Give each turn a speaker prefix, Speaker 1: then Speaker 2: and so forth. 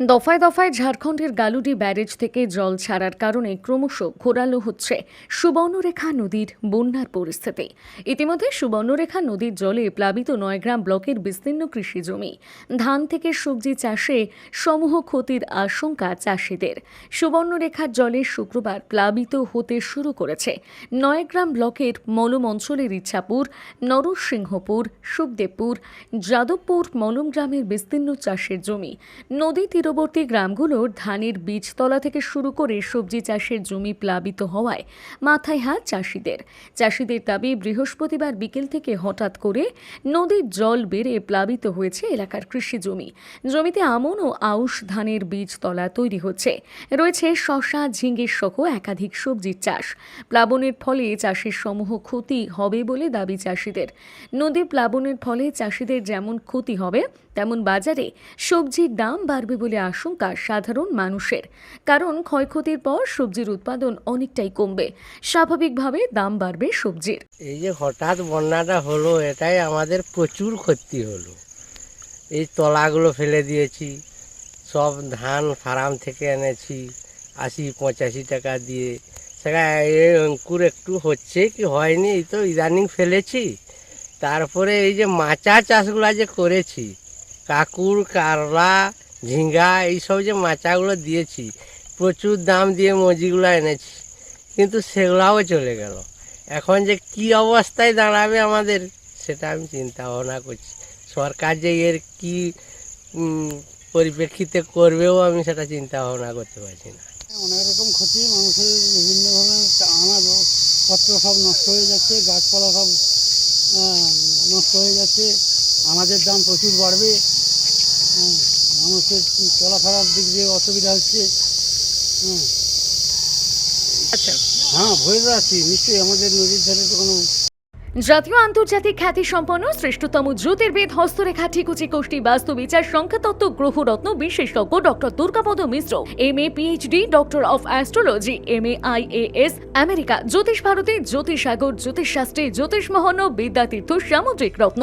Speaker 1: দফায় দফায় ঝাড়খণ্ডের গালুডি ব্যারেজ থেকে জল ছাড়ার কারণে ক্রমশ ঘোরালো হচ্ছে সুবর্ণরেখা নদীর বন্যার পরিস্থিতি। ইতিমধ্যে সুবর্ণরেখা নদীর জলে প্লাবিত নয়গ্রাম ব্লকের বিস্তীর্ণ কৃষি জমি। ধান থেকে সবজি চাষে সমূহ ক্ষতির আশঙ্কা চাষিদের। সুবর্ণরেখার জলে শুক্রবার প্লাবিত হতে শুরু করেছে নয়গ্রাম ব্লকের মলম অঞ্চলের ইচ্ছাপুর, নরসিংহপুর, সুখদেবপুর, যাদবপুর মলম গ্রামের বিস্তীর্ণ চাষের জমি। নদী তীরবর্তী গ্রামগুলোর ধানের বীজতলা থেকে শুরু করে সবজি চাষের জমি প্লাবিত হওয়ায় মাথায় হাত চাষিদের। চাষিদের দাবি, বৃহস্পতিবার বিকেল থেকে হঠাৎ করে নদীর জল বেড়ে প্লাবিত হয়েছে এলাকার কৃষি জমি। জমিতে আমন ও আউশ ধানের বীজতলা তৈরি হচ্ছে। রয়েছে শশা ঝিঙ্গের সহ একাধিক সবজির চাষ। প্লাবনের ফলে চাষের সমূহ ক্ষতি হবে বলে দাবি চাষিদের। নদী প্লাবনের ফলে চাষিদের যেমন ক্ষতি হবে, তেমন বাজারে সবজির দাম বাড়বে বলে আশঙ্কা সাধারণ মানুষের। কারণ ক্ষয়ক্ষতির পর সবজির উৎপাদন অনেকটাই কমবে। স্বাভাবিকভাবে দাম বাড়বে সবজির।
Speaker 2: এই যে হঠাৎ বন্যাটা হলো, এটাই আমাদের প্রচুর ক্ষতি হলো। এই তলাগুলো ফেলে দিয়েছি, সব ধান ফার্ম থেকে এনেছি আশি পঁচাশি টাকা দিয়ে। সেটা এই অঙ্কুর একটু হচ্ছে কি হয়নি, এই তো ইদানিং ফেলেছি। তারপরে এই যে মাচা চাষগুলো যে করেছি, কাকুর, কারলা ঝিঙ্গা, এইসব যে মাচাগুলো দিয়েছি, প্রচুর দাম দিয়ে মজিগুলো এনেছি, কিন্তু সেগুলাও চলে গেল। এখন যে কি অবস্থায় দাঁড়াবে আমাদের, সেটা আমি চিন্তা ভাবনা করছি। সরকার যে এর কি পরিপ্রেক্ষিতে করবেও আমি সেটা চিন্তা ভাবনা করতে পারছি না।
Speaker 3: অনেক রকম ক্ষতি, মানুষের বিভিন্ন ধরনের আনাজ পত্র সব নষ্ট হয়ে যাচ্ছে, গাছপালা সব নষ্ট হয়ে যাচ্ছে। আমাদের দাম প্রচুর বাড়বে। মানুষের চলাফেরার দিক দিয়ে অসুবিধা হচ্ছে। হ্যাঁ। হ্যাঁ ভয়ে আছি নিশ্চয়ই আমাদের নদীর ধারে তো কোনো
Speaker 1: জাতীয় আন্তর্জাতিক খ্যাতি সম্পন্ন শ্রেষ্ঠতম জ্যোতির্বিদ হস্তরেখা ঠিকুচি কোষ্ঠী বাস্তু বিচার সংখ্যাতত্ত্ব গ্রহরত্ন বিশেষজ্ঞ doctor Durgapada Mishra M A PhD doctor of astrology M A I A S America জ্যোতিষ ভারতী জ্যোতিষ সাগর জ্যোতিষ শাস্ত্রী জ্যোতিষ মহন বিদ্যাতীর্থ সামুদ্রিক রত্ন।